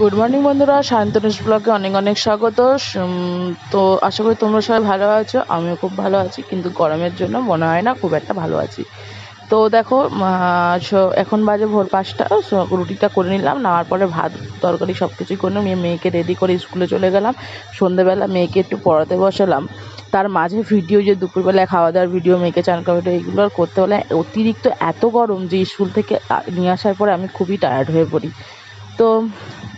Good morning বন্ধুরা। শান্তনুষ ব্লগে অনেক অনেক স্বাগত। তো আশা করি তোমরা সবাই ভালো আছো। আমিও খুব ভালো আছি, কিন্তু গরমের জন্য মনে হয় না খুব একটা ভালো আছি। তো দেখো এখন বাজে ভোর পাঁচটা রুটিটা করে নিলাম। নেওয়ার পরে ভাত, তরকারি সব কিছুই করে নিয়ে মেয়েকে রেডি করে স্কুলে চলে গেলাম। সন্ধেবেলা মেয়েকে একটু পড়াতে বসালাম। তার মাঝে ভিডিও যে দুপুরবেলায় খাওয়া দাওয়ার ভিডিও মেয়েকে চান ভিডিও এগুলো আর করতে হলে অতিরিক্ত এত গরম যে স্কুল থেকে নিয়ে আসার পরে আমি খুবই টায়ার্ড হয়ে পড়ি। তো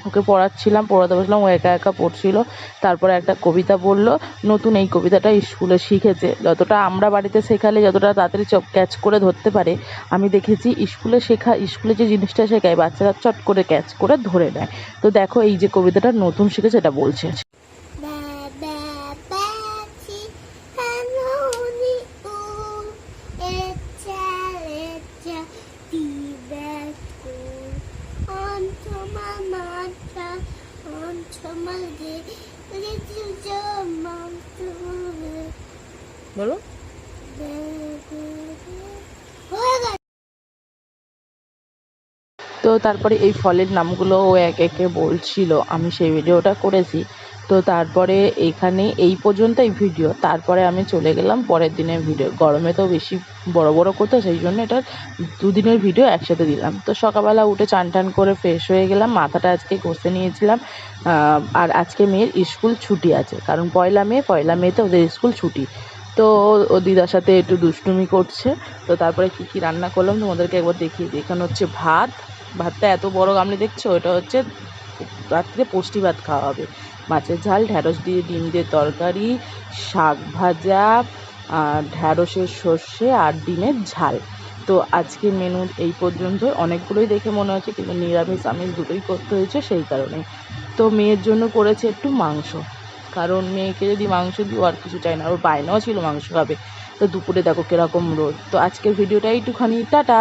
ওকে পড়াচ্ছিলাম, পড়াতে বসলাম, ও একা একা পড়ছিল। তারপরে একটা কবিতা বলল, নতুন এই কবিতাটা স্কুলে শিখেছে। যতটা আমরা বাড়িতে শেখালে, যতটা তাড়াতাড়ি ক্যাচ করে ধরতে পারে, আমি দেখেছি স্কুলে শেখা, স্কুলে যে জিনিসটা শেখায়, বাচ্চারা চট করে ক্যাচ করে ধরে নেয়। তো দেখো, এই যে কবিতাটা নতুন শিখেছে, এটা বলছে। বলো। তো তারপরে এই ফলের নামগুলো ও এক একে বলছিল আমি সেই ভিডিওটা করেছি। তো তারপরে এখানে এই পর্যন্ত এই ভিডিও। তারপরে আমি চলে গেলাম পরের দিনের ভিডিও। গরমে তো বেশি বড় বড় করতে সেই জন্য এটা দুদিনের ভিডিও একসাথে দিলাম। তো সকালবেলা উঠে চান টান করে ফ্রেশ হয়ে গেলাম। মাথাটা আজকে ঘষে নিয়েছিলাম। আর আজকে মেয়ের স্কুল ছুটি আছে। কারণ পয়লা মে, পয়লা মেতে ওদের স্কুল ছুটি। তো ও দিদার সাথে একটু দুষ্টুমি করছে। তো তারপরে কী কী রান্না করলাম তোমাদেরকে একবার দেখিয়ে দিই। এখানে হচ্ছে ভাত। ভাতটা এত বড় গামলি দেখছ? ওটা হচ্ছে রাত্রে পুষ্টি ভাত খাওয়া হবে। মাছের ঝাল, ঢ্যাঁড়স দিয়ে ডিম দিয়ে তরকারি, শাক ভাজা ঢ্যাঁড়সের সর্ষে আর ডিমের ঝাল। তো আজকে মেনু এই পর্যন্ত। অনেকগুলোই দেখে মনে হচ্ছে, কিন্তু নিরামিষ আমিষ দুটোই করতে হয়েছে সেই কারণে। তো মেয়ের জন্য করেছে একটু মাংস। কারণ মেয়েকে যদি মাংস দিও, আর কিছু চাই না। ওর বায়নাও ছিল মাংস খাবে। তো দুপুরে দেখো কীরকম রোদ। তো আজকের ভিডিওটা এইটুখানি টাটা!